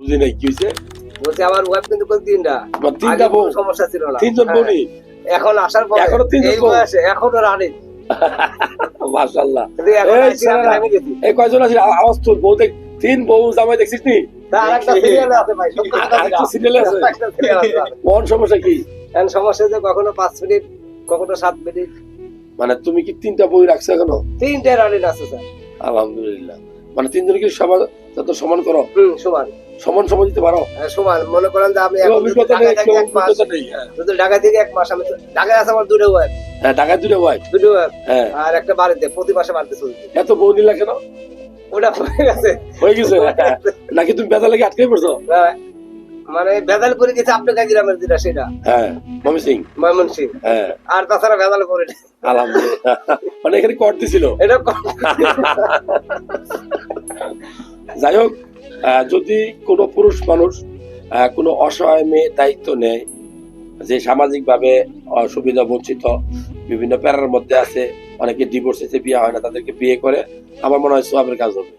বুঝি নাই কি হয়েছে বলছে আমার ওয়াইফ কিন্তু কোন তিনটা। তিনটা বউ? সমস্যা ছিল না। তিনজন হ্যাঁ। বউনি এখন আসার পরে এখনও তিনজন এই বউ? এখনও রানি মাশাআল্লাহ। এই কয়জন আছে আওয়াজ তোর বউ দেখ তিন বউ জামাই দেখছিস নি? আছে আছে? আছে। সমস্যা কি? সমস্যা যে কখনো পাঁচ মিনিট কখনো সাত মিনিট। মানে তুমি কি তিনটা বই রাখছো এখনও? তিনটে রানিং আছে স্যার। আলহামদুলিল্লাহ। মানে তিনজন কি সমান যত সমান করো? হুম সমান সমান দিতে পারো। হ্যাঁ, সমান। মনে করেন যে আমি অভিজ্ঞতা নেই অভিজ্ঞতা নেই হ্যাঁ। যদি ঢাকা থেকে এক মাস আমি ঢাকায় আছে আমার দুটো ওয়াইফ হ্যাঁ ঢাকায় দুটো ভাই দুটো ওয়াইফ হ্যাঁ। আর একটা বাড়িতে প্রতি মাসে বাড়িতে চলছে। এত বউ নিলা কেন? ওটা হয়ে গেছে। হয়ে গেছে? নাকি তুমি বেতা লেগে আটকে পড়ছো? মানে ভেজাল করে গেছে আপনার গ্রামের যেটা সেটা। হ্যাঁ মমি সিং ময়মনসিং। হ্যাঁ। আর তাছাড়া ভেজাল করে। আলহামদুলিল্লাহ। মানে এখানে কর দিছিল। এটা যাই হোক যদি কোনো পুরুষ মানুষ কোনো অসহায় মেয়ে দায়িত্ব নেয়, যে সামাজিকভাবে সুবিধা বঞ্চিত, বিভিন্ন প্যারার মধ্যে আছে, অনেকে ডিভোর্স এসে বিয়ে হয় না, তাদেরকে বিয়ে করে, আমার মনে হয় সোয়াবের কাজ হবে।